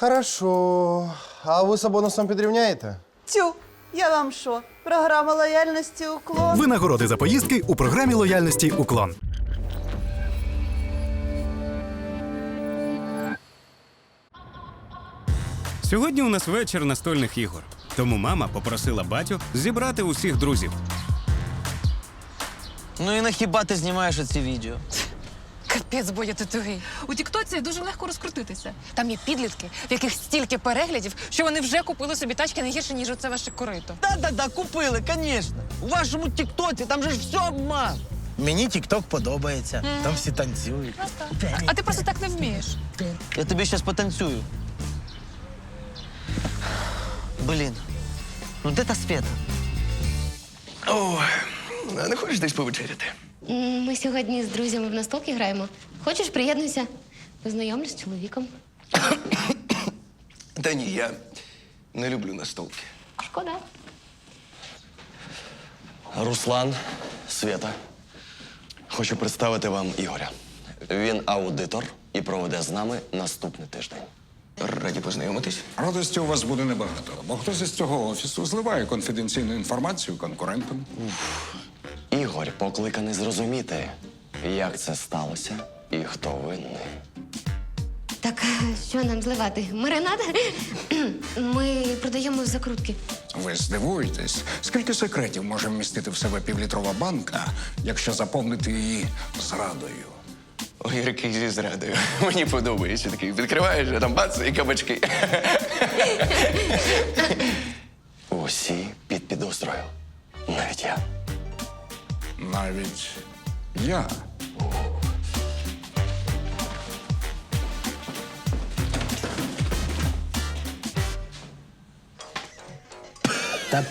Хорошо. А ви з бонусом підрівняєте? Тю, я вам що? Програма лояльності уклон. Винагороди за поїздки у програмі лояльності Уклон. Сьогодні у нас вечір настольних ігор. Тому мама попросила батю зібрати усіх друзів. Ну і на хіба ти знімаєш оці відео? Капець, Бодя, ти тугий. У Тіктоці дуже легко розкрутитися. Там є підлітки, в яких стільки переглядів, що вони вже купили собі тачки не гірше, ніж оце ваше корито. Да-да-да, купили, звісно. У вашому тіктоці там же ж все обман. Мені тікток подобається. Там всі танцюють. А ти просто так не вмієш. Я тобі зараз потанцюю. Блін. Ну де та Света? О, не хочеш десь повечеряти? Ми сьогодні з друзями в настолки граємо. Хочеш, приєднуйся? Познайомлюсь з чоловіком. Та ні, я не люблю настолки. Шкода. Руслан, Свята. Хочу представити вам Ігоря. Він аудитор і проведе з нами наступний тиждень. Раді познайомитись. Радості у вас буде небагато, бо хтось із цього офісу зливає конфіденційну інформацію конкурентам. Ігор покликаний зрозуміти, як це сталося і хто винний. Так що нам зливати? Маринад? Ми продаємо закрутки. Ви здивуєтесь, скільки секретів може вмістити в себе півлітрова банка, якщо заповнити її зрадою. Ой, який зі зрадою. Мені подобається такий. Відкриваєш, а там бац і кабачки. Усі під підозрою. Навіть я. Я.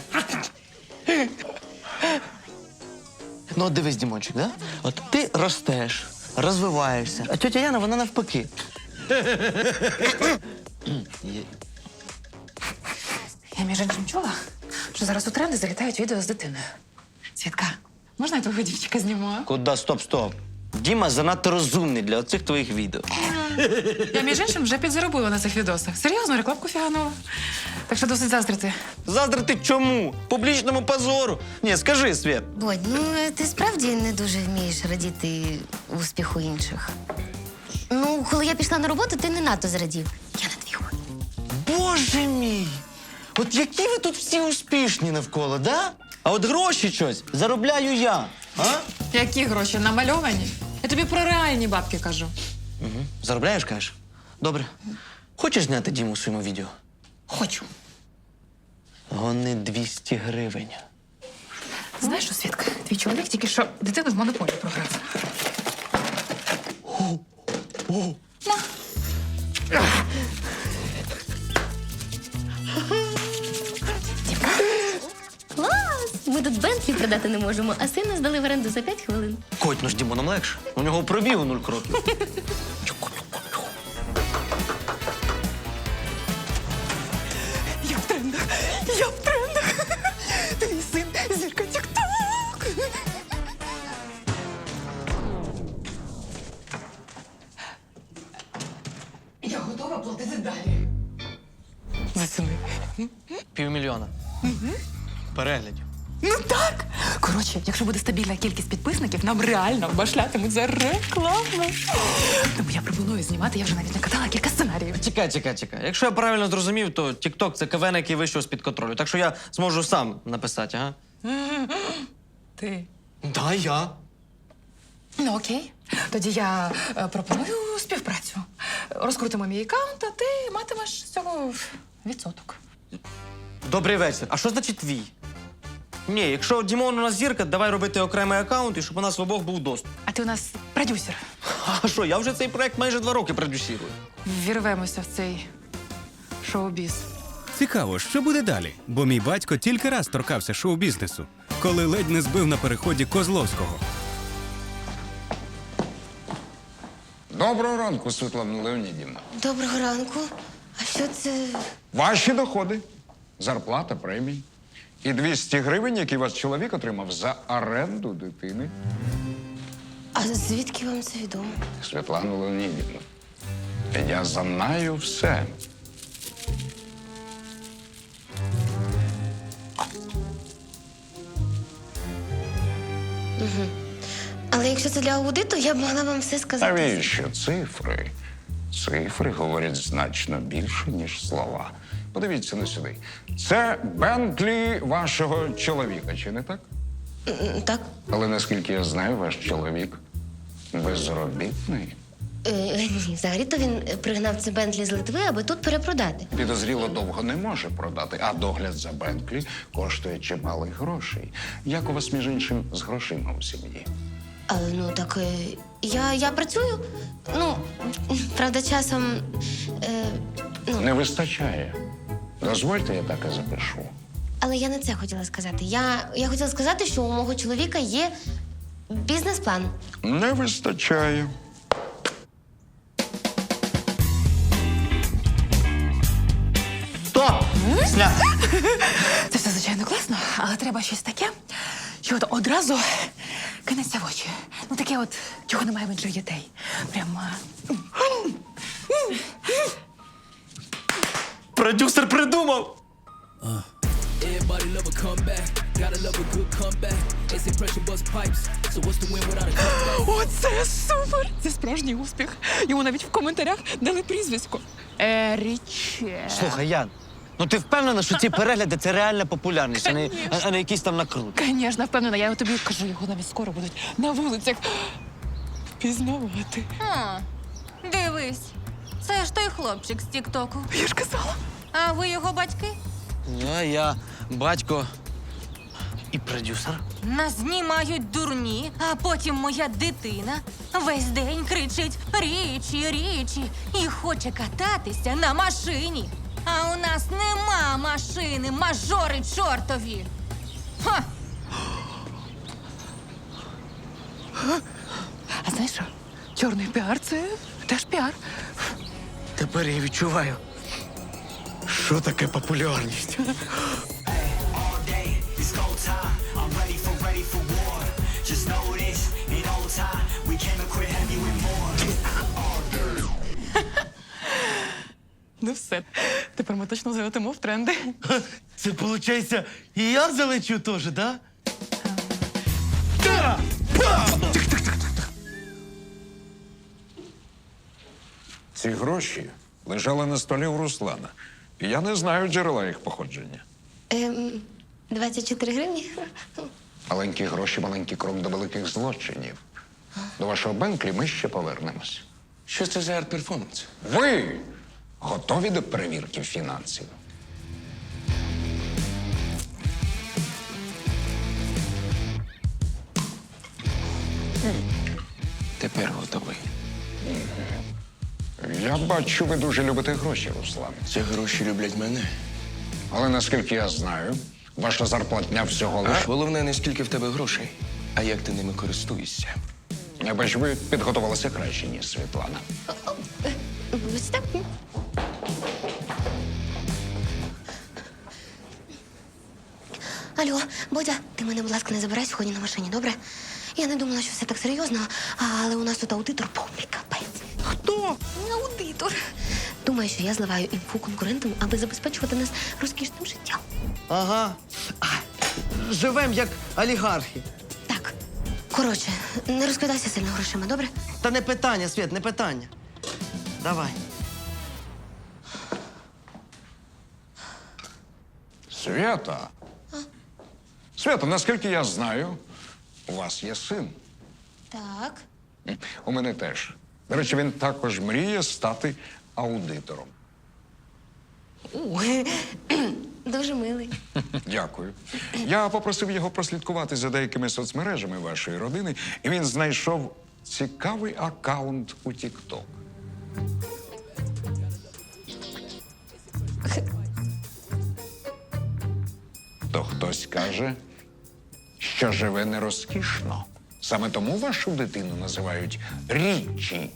Ну, от дивись, Дімончик, да? От ти ростеш, розвиваєшся, а тетя Яна, вона навпаки. Є. Я між іншим чула, що зараз у тренди залітають відео з дитиною. Свідка, можна я твого дівчика знімаю? Куда? Стоп, стоп. Діма занадто розумний для оцих твоїх відео. Я між іншим вже підзаробила на цих відосах. Серйозно, рекламку фіганула. Так що досить заздрити. Заздрити чому? Публічному позору. Ні, скажи, Свет. Бодь, ну ти справді не дуже вмієш радіти успіху інших. Ну, коли я пішла на роботу, ти не надто зрадів. Я на твій. Боже мій! От які ви тут всі успішні навколо, да? А от гроші щось заробляю я. А? Які гроші намальовані? Я тобі про реальні бабки кажу. Угу. Заробляєш, кажеш? Добре. Хочеш зняти Діму у своєму відео? Хочу. Гони 200 гривень. Знаєш що, Свідка, твій чоловік тільки що дитину в монополію програв. Клас! Ми тут Бентлі продати не можемо, а сина здали в оренду за 5 хвилин. Коть, ну ж Дімоном легше. У нього пробігу нуль кроків. нам реально башлятимуть за рекламу. Тому я пропоную знімати, я вже навіть накатала кілька сценаріїв. Чекай, чекай, чекай. Якщо я правильно зрозумів, то TikTok – це КВН, який вийшов з-під контролю. Так що я зможу сам написати, ага? Ти. Да, я. Ну окей. Тоді я е, пропоную співпрацю. Розкрутимо мій аккаунт, а ти матимеш з цього відсоток. Добрий вечір. А що значить твій? Ні, якщо Дімон у нас зірка, давай робити окремий аккаунт, і щоб у нас в обох був доступ. А ти у нас продюсер. А що, я вже цей проект майже два роки продюсірую. Вірвемося в цей шоу-біз. Цікаво, що буде далі, бо мій батько тільки раз торкався шоу-бізнесу, коли ледь не збив на переході Козловського. Доброго ранку, Світлана Леонідівна. Доброго ранку. А що це? Ваші доходи, зарплата, премії. І 200 гривень, які вас чоловік отримав за оренду дитини. А звідки вам це відомо? Світлана Леонідівна, я знаю все. Угу. Але якщо це для аудиту, я б могла вам все сказати. Навіщо цифри? Цифри говорять значно більше, ніж слова. Подивіться на сюди. Це Бентлі вашого чоловіка, чи не так? Так. Але наскільки я знаю, ваш чоловік безробітний. Е, ні, взагалі-то він пригнав це Бентлі з Литви, аби тут перепродати. Підозріло довго не може продати, а догляд за Бентлі коштує чималих грошей. Як у вас, між іншим, з грошима у сім'ї? А, ну так е, я, я працюю. Ну, правда, часом. Е, ну, Не вистачає. Дозвольте, я так і запишу. але я не це хотіла сказати. Я, я хотіла сказати, що у мого чоловіка є бізнес-план. Не вистачає. Стоп! Сня! Це все, звичайно, класно, але треба щось таке, що от одразу кинеться в очі. Ну таке от, чого немає в інших дітей. Прямо. Продюсер придумав! Оце супер! Це справжній успіх. Йому навіть в коментарях дали прізвисько. Еріче. Слухай, Ян, ну ти впевнена, що ці перегляди це реальна популярність, а не, а, а не якийсь там накрут. Звісно, впевнена, я тобі кажу, його навіть скоро будуть на вулицях впізнавати. Дивись, це ж той хлопчик з Тіктоку. Я ж казала. А ви його батьки? А я батько і продюсер. Нас знімають дурні, а потім моя дитина весь день кричить річі, річі і хоче кататися на машині. А у нас нема машини, мажори чортові. Ха! А знаєш що? Чорний піар це теж піар. Тепер я відчуваю, що таке популярність. Ну все. Тепер ми точно залетимо в тренди. Це виходить, і я залечу теж, да? Ці гроші лежали на столі у Руслана. Я не знаю джерела їх походження. Ем, 24 гривні. Маленькі гроші, маленький крок до великих злочинів. До вашого Бенклі ми ще повернемось. Що це за арт-перформанс? Ви готові до перевірки фінансів? Тепер готовий. Я бачу, ви дуже любите гроші, Руслан. Ці гроші люблять мене. Але наскільки я знаю, ваша зарплатня всього лише. головне, не скільки в тебе грошей, а як ти ними користуєшся. Я бачу, ви підготувалися краще, ніж Світлана. Ось так. Алло, Бодя, ти мене, будь ласка, не забирай сьогодні на машині, добре? Я не думала, що все так серйозно, але у нас тут аудитор повний капець. Хто? Аудитор. Думаю, що я зливаю інфу конкурентам, аби забезпечувати нас розкішним життям. Ага. А, Живем як олігархи. Так, коротше, не розкидайся сильно грошима, добре? Та не питання, Світ, не питання. Давай. Свята. Свята, наскільки я знаю, у вас є син. Так. У мене теж. До речі, він також мріє стати аудитором. Ой, Дуже милий. Дякую. Я попросив його прослідкувати за деякими соцмережами вашої родини, і він знайшов цікавий аккаунт у TikTok. То хтось каже, що живе не розкішно. Саме тому вашу дитину називають Річі.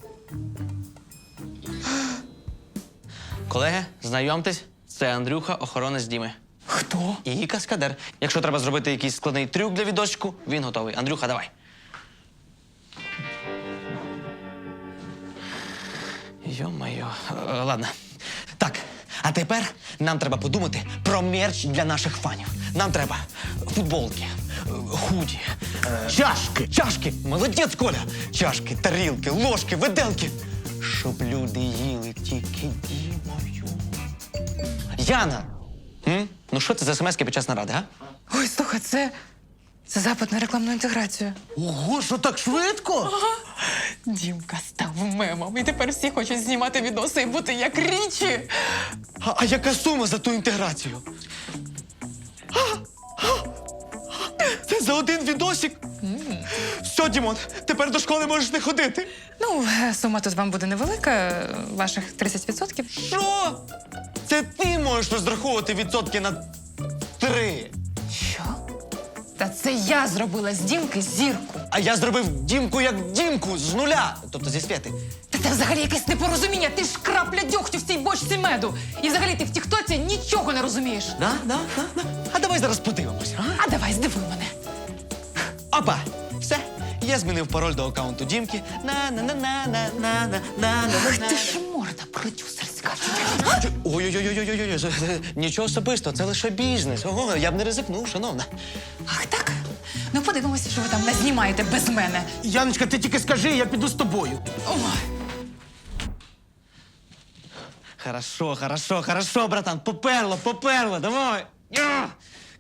Колеги, знайомтесь, це Андрюха, охоронець Діми. Хто? І каскадер. Якщо треба зробити якийсь складний трюк для відосику, він готовий. Андрюха, давай. Йо-моє. Е, Ладно. Так, а тепер нам треба подумати про мерч для наших фанів. Нам треба футболки, худі, е, чашки, чашки. Молодець, Коля. Чашки, тарілки, ложки, виделки. Щоб люди їли тільки Дімою. Яна! М? Ну що це за смс-ки під час наради, а? Ой, слухай, це. Це запит на рекламну інтеграцію. Ого, що так швидко? Дімка став мемом, і тепер всі хочуть знімати відоси і бути як річі. А, а яка сума за ту інтеграцію? Це за один відосик. Все, Дімон, тепер до школи можеш не ходити. Ну, е, сума тут вам буде невелика, ваших 30%. Що? Це ти можеш розраховувати відсотки на три. Та це я зробила з Дімки зірку. А я зробив дімку як дімку з нуля, тобто зі святи. Та це взагалі якесь непорозуміння. Ти ж крапля дьогтю в цій бочці меду. І взагалі ти в тіктоці нічого не розумієш. Да, да, да, да. А давай зараз подивимося. А? А давай здивуй мене. Опа! Все. Я змінив пароль до аккаунту Дімки. на на на на на на на на Ах на ти ж морда продюсерська. Ой-ой-ой, нічого особистого, це лише бізнес. Ого, я б не ризикнув, шановна. Ах так? Ну подивимося, що ви там назнімаєте без мене. Яночка, ти тільки скажи, я піду з тобою. Ой. Хорошо, хорошо, хорошо, братан. Поперло, поперло, давай. Я!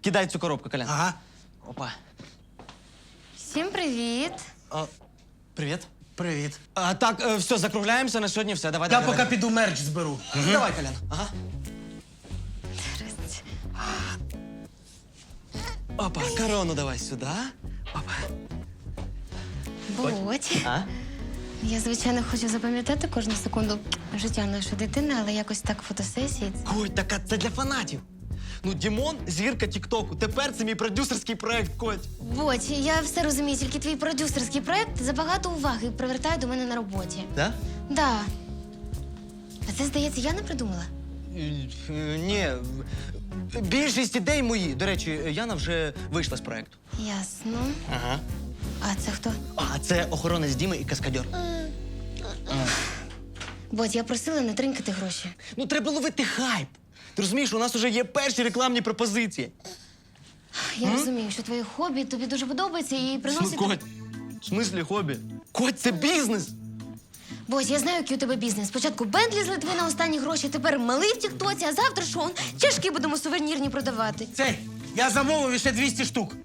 Кидай цю коробку, Колян. Ага. Опа. Всім привіт. А, привіт. Привіт. А, так, е, все, закругляємося на сьогодні. Все, давай, Я давай. поки піду мерч зберу. давай. Давай, Колян. Ага. Опа, корону давай сюди. Опа. Будь. А? Я, звичайно, хочу запам'ятати кожну секунду життя нашої дитини, але якось так фотосесії. Коть, так а це для фанатів. Ну, Дімон, зірка Тіктоку. Тепер це мій продюсерський проект, Коть. Будь, я все розумію, тільки твій продюсерський проект забагато уваги привертає до мене на роботі. Да? Да. А це, здається, я не придумала. Е, Ні. Більшість ідей мої. До речі, Яна вже вийшла з проекту. Ясно. Ага. А це хто? А це охоронець Діми і каскадьор. Будь, я просила не тринькати гроші. Ну, треба ловити хайп. Ти розумієш, у нас вже є перші рекламні пропозиції. Я розумію, що твоє хобі тобі дуже подобається і приносить. Ну, Коть, в смислі хобі? Коть, це бізнес. Бось, я знаю, який у тебе бізнес. Спочатку Бентлі з Литви на останні гроші, тепер малий в Тіктоці, а завтра що? Чашки будемо сувенірні продавати. Цей, я замовив ще 200 штук.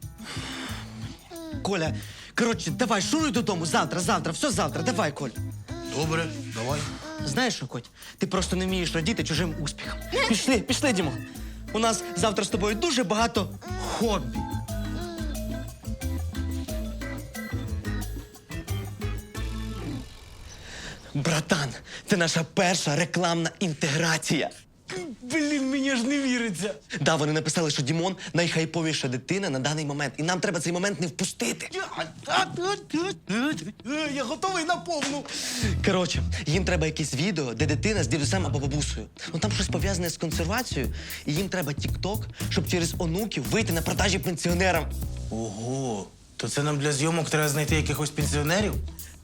Коля, коротше, давай, шуруй додому завтра, завтра, все завтра. Давай, Коль. Добре, давай. Знаєш що, Коть, ти просто не вмієш радіти чужим успіхам. Пішли, пішли, Дімо. У нас завтра з тобою дуже багато хобі. Братан, це наша перша рекламна інтеграція. Блін, мені ж не віриться. Да, вони написали, що Дімон найхайповіша дитина на даний момент, і нам треба цей момент не впустити. Е, Я готовий на повну. Коротше, їм треба якесь відео, де дитина з дідусем або бабусею. Ну там щось пов'язане з консервацією, і їм треба тік-ток, щоб через онуків вийти на продажі пенсіонерам. Ого, то це нам для зйомок треба знайти якихось пенсіонерів?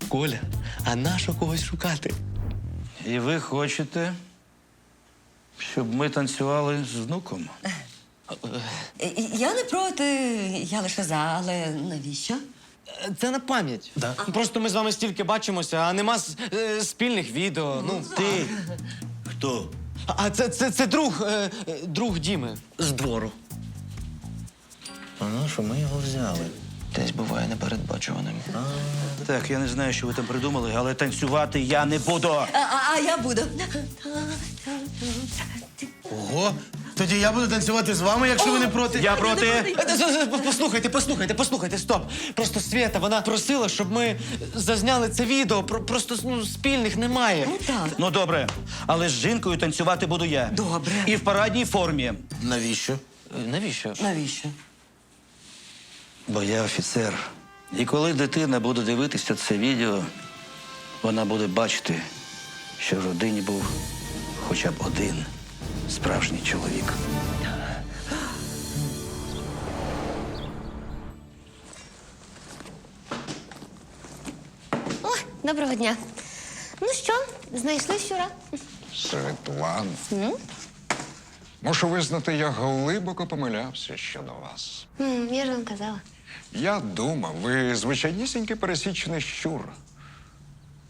Коля, а нащо когось шукати? І ви хочете, щоб ми танцювали з внуком? Я не проти, я лише за, але навіщо? Е, Це на пам'ять. Да. Просто ми з вами стільки бачимося, а нема с- е, спільних відео. Ну, ти. Хто? А це, це, це друг, е, е, друг Діми з двору. А ну, що ми його взяли? Десь буває непередбачуваним. Так, я не знаю, що ви там придумали, але танцювати я не буду. А, а, а я буду. Ого, тоді я буду танцювати з вами, якщо ви не проти. Я проти. Е, Послухайте, послухайте, послухайте, стоп. Просто Свята, вона просила, щоб ми зазняли це відео. Про- Просто ну, спільних немає. Так. Ну добре, але з жінкою танцювати буду я. Добре. І в парадній формі. Навіщо? Е, Навіщо? Навіщо? Бо я офіцер. І коли дитина буде дивитися це відео, вона буде бачити, що в родині був хоча б один справжній чоловік. О, доброго дня. Ну що, знайшли щура? Світлан. Мушу визнати, я глибоко помилявся щодо вас. М, я ж вам казала. Я думав, ви звичайнісінький пересічений щур.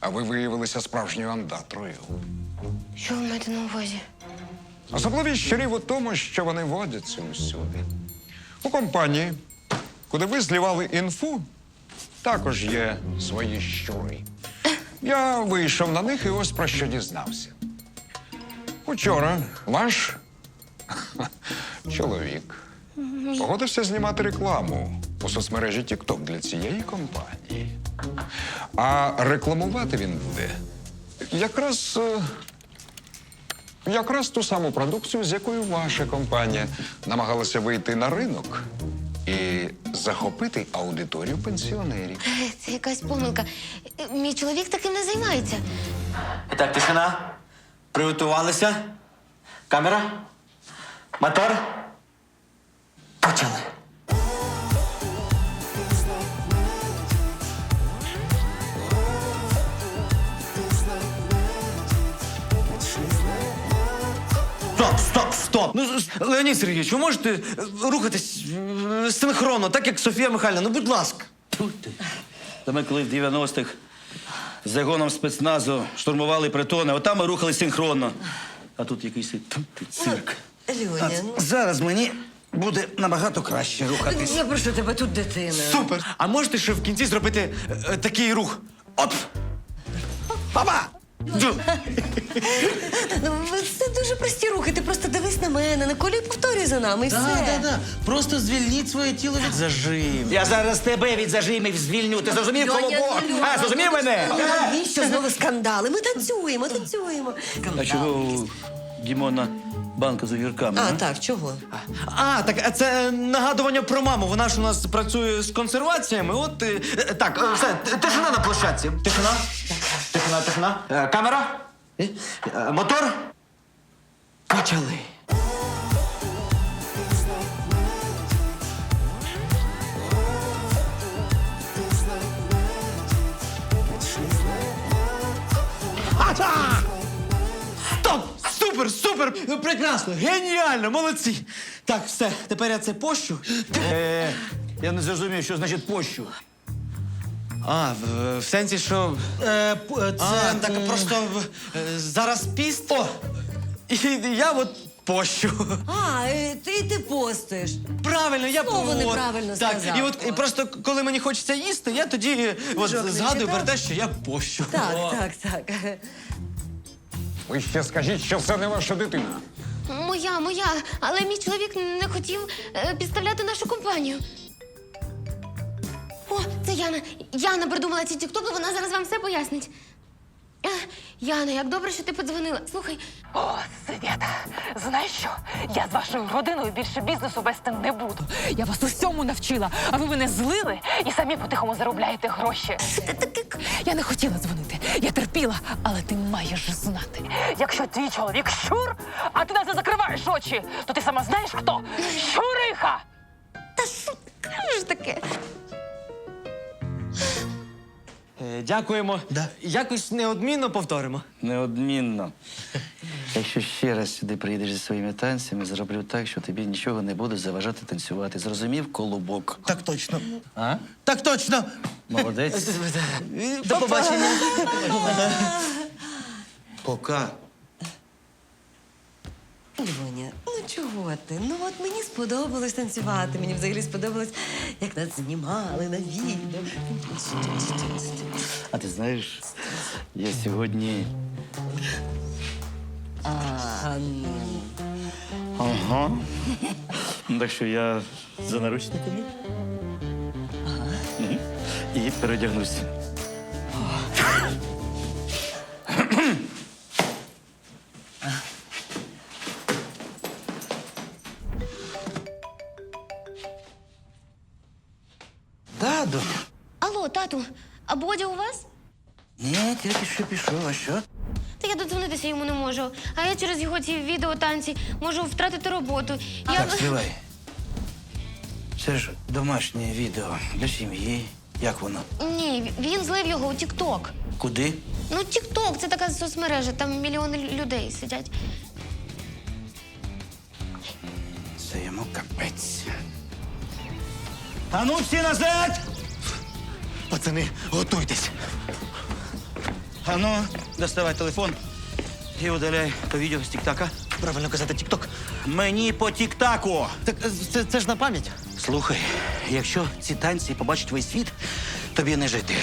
А ви виявилися справжньою андатрою. Що ви маєте на увазі? Особливість щурів у тому, що вони водяться усюди. У компанії, куди ви злівали інфу, також є свої щури. Я вийшов на них і ось про що дізнався. Учора ваш чоловік погодився знімати рекламу у соцмережі TikTok для цієї компанії. А рекламувати він буде якраз. е, Якраз ту саму продукцію, з якою ваша компанія намагалася вийти на ринок і захопити аудиторію пенсіонерів. Е, Це якась помилка. Е, Мій чоловік таким не займається. І так, тишина. Приготувалися. Камера. Мотор. Почали. Стоп, стоп, стоп! Ну, Леонід Сергійович, ви можете е, рухатись е, синхронно, так як Софія Михайлівна, ну будь ласка. Ти. Та ми коли в 90-х з загоном спецназу штурмували притони, отам ми рухали синхронно. А тут якийсь ти цирк. Льоня, А зараз мені буде набагато краще рухатись. я прошу тебе, тут дитина. Супер! А можете ще в кінці зробити е, такий рух? Оп! Папа! Ну, це дуже прості рухи. Ти просто дивись на мене, на колі повторюй за нами і все. Так, так, так. Просто звільніть своє тіло від зажим. Я зараз тебе від зажимів звільню. Ти зрозумів, Льоня, колобок? ну, Льоня, А, зрозумів мене? Навіщо знову скандали? Ми танцюємо, танцюємо. А чого Дімона банка з огірками? А, так, чого? А, так а це нагадування про маму. Вона ж у нас працює з консерваціями. От е, е, так, е, все, т- тишина на площадці. Тишина. Тишина, тишина. Е, Камера. Е, е, Мотор. Почали. Стоп! Супер, супер! Прекрасно! Геніально! Молодці! Так, все, тепер я це пощу. Е, я не зрозумів, що значить пощу. А, в, в сенсі, що. Е, п- е, це А, так просто е, зараз піст. О! І я от пощу. А, е, ти ти постиш. Правильно, я Слово от, неправильно так, сказав. І от і просто коли мені хочеться їсти, я тоді е, от, згадую читав? про те, що я пощу. Так, так, так. Ви ще скажіть, що це не ваша дитина. Моя, моя, але мій чоловік не хотів е, підставляти нашу компанію. О, це Яна. Яна придумала ці тіктоки, вона зараз вам все пояснить. Е, Яна, як добре, що ти подзвонила. Слухай, О, Свята, знаєш що? Я з вашою родиною більше бізнесу вести не буду. Я вас усьому навчила, а ви мене злили і самі по-тихому заробляєте гроші. Я не хотіла дзвонити, я терпіла, але ти маєш знати. Якщо твій чоловік щур, а ти на це закриваєш очі, то ти сама знаєш хто? Щуриха! кажеш таке. Е, Дякуємо. Якось неодмінно повторимо. Неодмінно. Якщо ще раз сюди приїдеш зі своїми танцями, зроблю так, що тобі нічого не буде заважати танцювати. Зрозумів, колобок? Так точно. А? Так точно. Молодець. До побачення. Пока. Льоня, ну чого ти? Ну от мені сподобалось танцювати. Мені взагалі сподобалось, як нас знімали на відео. А ти знаєш, я сьогодні. А, ну. Ага. Так що я за наручниками. Мгм. І передягнуся. Таду. Алло, тату, а Бодя у вас? Ні, тільки що пішов, а що? Та я додзвонитися йому не можу. А я через його ці відеотанці можу втратити роботу. Я... Так, стривай. Це ж домашнє відео для сім'ї. Як воно? Ні, він злив його у Тік-Ток. Куди? Ну, Тік-Ток це така соцмережа, там мільйони людей сидять. Це йому капець. А ну всі назад! Пацани, готуйтесь. А ну, доставай телефон і удаляй то відео з тік-така. Правильно казати, тік-ток. Мені по тік-таку. Так е, це, це ж на пам'ять. Слухай, якщо ці танці побачить весь світ, тобі не жити.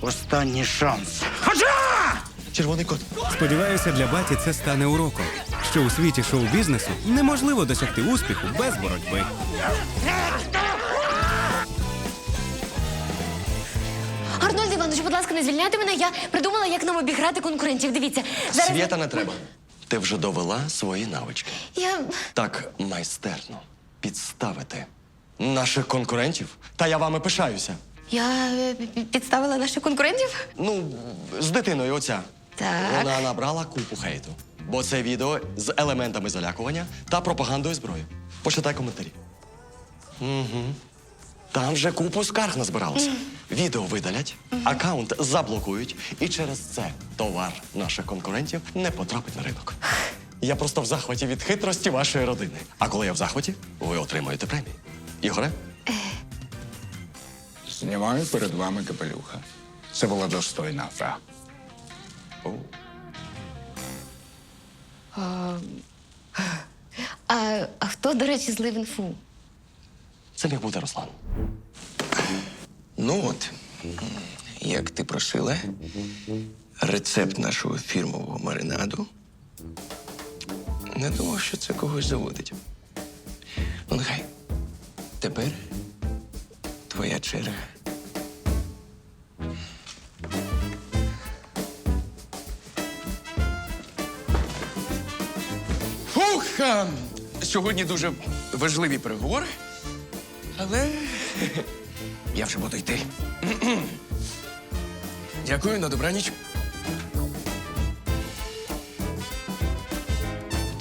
Останній шанс. Червоний кот. Сподіваюся, для баті це стане уроком, що у світі шоу-бізнесу неможливо досягти успіху без боротьби. Арнольд будь ласка, не звільняйте мене. Я придумала, як нам обіграти конкурентів. Дивіться, зараз. Свята не треба. Ти вже довела свої навички. Я. Так майстерно підставити наших конкурентів. Та я вами пишаюся. Я е, підставила наших конкурентів? Ну, з дитиною оця. Так. Вона набрала купу хейту. Бо це відео з елементами залякування та пропагандою зброї. Почитай коментарі. Угу. Там вже купу скарг назбиралося. Відео видалять, аккаунт заблокують, і через це товар наших конкурентів не потрапить на ринок. Я просто в захваті від хитрості вашої родини. А коли я в захваті, ви отримуєте премії. Ігоре? Знімаю перед вами капелюха. Це була достойна гра. А, а хто, до речі, злив інфу? Це міг бути Руслан. Ну от, як ти просила, рецепт нашого фірмового маринаду. Не думав, що це когось заводить. Ну, нехай. Тепер твоя черга. Фух! Сьогодні дуже важливі переговори, але я вже буду йти. Дякую, на добраніч.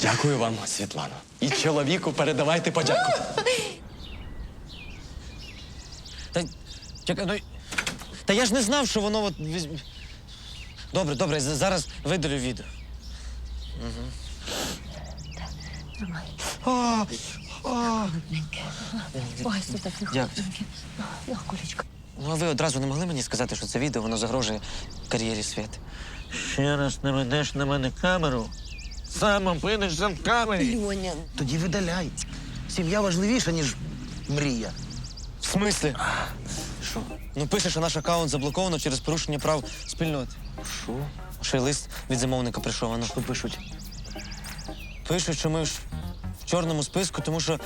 Дякую вам, Світлано. І чоловіку передавайте подяку. Та, чекай, ну, та я ж не знав, що воно от. візь- Добре, добре, з- зараз видалю відео. Угу. Дякую. Ну, а ви одразу не могли мені сказати, що це відео воно загрожує кар'єрі свят. Ще раз наведеш на мене камеру, сам опинишся в камері. Льоня. Тоді видаляй. Сім'я важливіша, ніж мрія. В смислі? Що? Ну пише, що наш аккаунт заблоковано через порушення прав спільноти. Що? Ще й лист від замовника прийшов, а ну що пишуть? Пишуть, що ми ж в чорному списку, тому що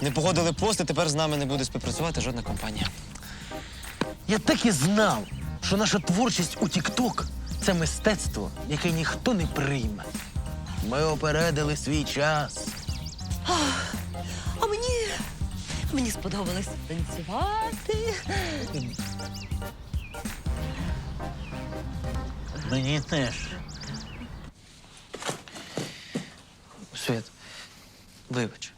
не погодили пост, і тепер з нами не буде співпрацювати жодна компанія. Я так і знав, що наша творчість у Тік-Ток – це мистецтво, яке ніхто не прийме. Ми опередили свій час. А мені. Мені сподобалось танцювати. Мені теж. Свят, вибач.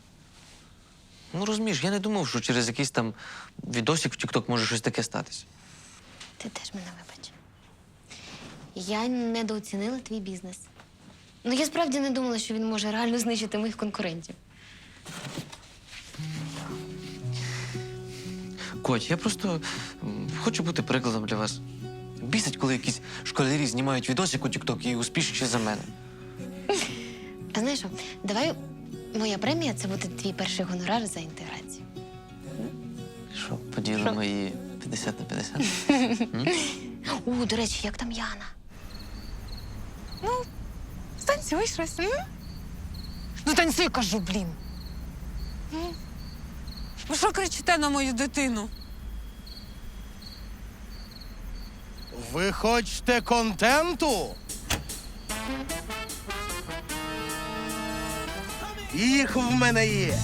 Ну розумієш, я не думав, що через якийсь там відосик в TikTok може щось таке статися. Ти теж мене вибач. Я недооцінила твій бізнес. Ну, я справді не думала, що він може реально знищити моїх конкурентів. Коть, я просто м, хочу бути прикладом для вас. Бісить, коли якісь школярі знімають відосик у TikTok і успішніші за мене. А знаєш що, давай моя премія це буде твій перший гонорар за інтеграцію. Що, поділимо її 50 на 50? У, до речі, як там Яна? Станцюй щось. м? Ну, танцюй, кажу, блін. Ви що кричите на мою дитину? Ви хочете контенту? Їх в мене є.